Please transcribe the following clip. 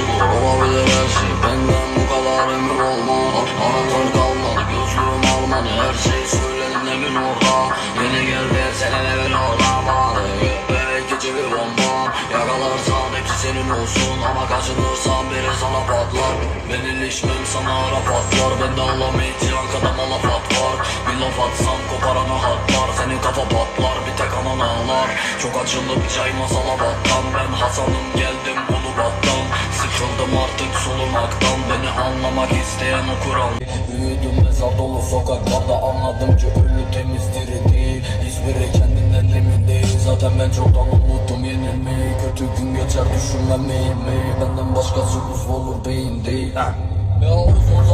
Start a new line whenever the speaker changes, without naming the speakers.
olabilir her şey Benden bu kadar emin olma. Anahtar kalmadı gözlüğüm almadı Her şey söyledim emin orada. Yeni geldi senin evin orada. Bana belki gece bir bomba. Yakalarsan hepsi senin olsun. Ama kaçınırsan biri sana patlar. Ben sana ara patlar Bende kadar malafat var. Bir laf atsam koparana hatlar. Senin kafa patlar bir tek anan Çok acılı bir çay masala battan solumaktan Beni anlamak isteyen o Kur'an Büyüdüm mezar dolu sokaklarda Anladım ki ölü temiz diri değil. Hiçbiri kendinden emin değil. Zaten ben çoktan unuttum yenilmeyi. Kötü gün geçer düşünmemeyi meyi Benden başkası uzun olur beyin değil. Ha. Ya uzun